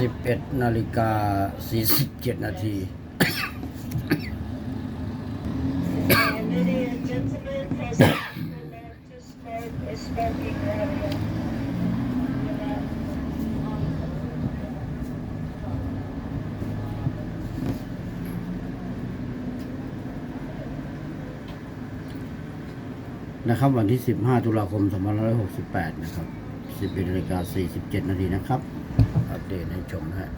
11 นาฬิกา 47 นาที นะครับวันที่ 15 ตุลาคม 2568 นะครับ 11นาฬิกา47 นาทีนะครับ อัปเดตให้ชมนะฮะ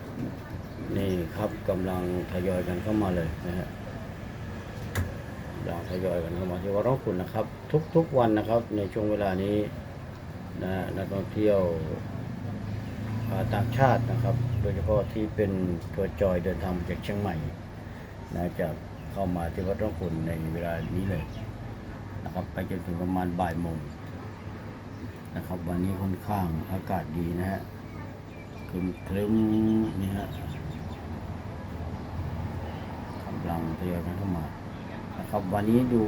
นี่ครับกำลังทยอยกันเข้ามาเลยนะฮะกำลังทยอยกันเข้ามาที่วัดร่องขุนนะครับ ทุกๆวันนะครับในช่วงเวลานี้นะฮะนักท่องเที่ยวาต่างชาตินะครับ โดยเฉพาะที่เป็นตัวจอยเดินทางจากเชียงใหม่นะจะเข้ามาที่วัดร่องขุนในเวลานี้เลยนะครับไปจนถึงประมาณบ่ายโมงนะครับ วันนี้ค่อนข้างอากาศดีนะฮะ ครึมครึมนี่ฮะกำลังทยอยกันเข้ามานะครับวันนี้ดู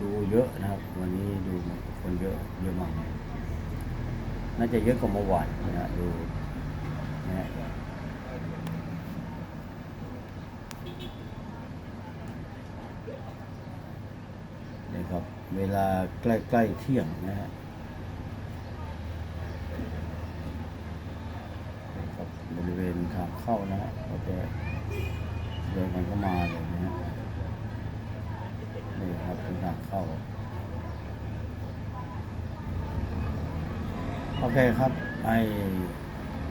ดูเยอะนะครับ วันนี้ดูคนเยอะเยอะมากน่าจะเยอะกว่าเมื่อวานนะฮะดูนะฮะนี่ครับ เวลาใกล้ๆเที่ยงนะฮะนี่ครับบริเวณ ทางเข้านะฮะก็จะเดินกันเข้ามาเลยนะฮะนี่ครับเป็นทางเข้า โอเคครับไอ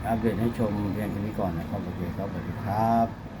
อัปเดตให้ชมเพียงแค่นี้ก่อนนะครับโอเคครับสวัสดีครับ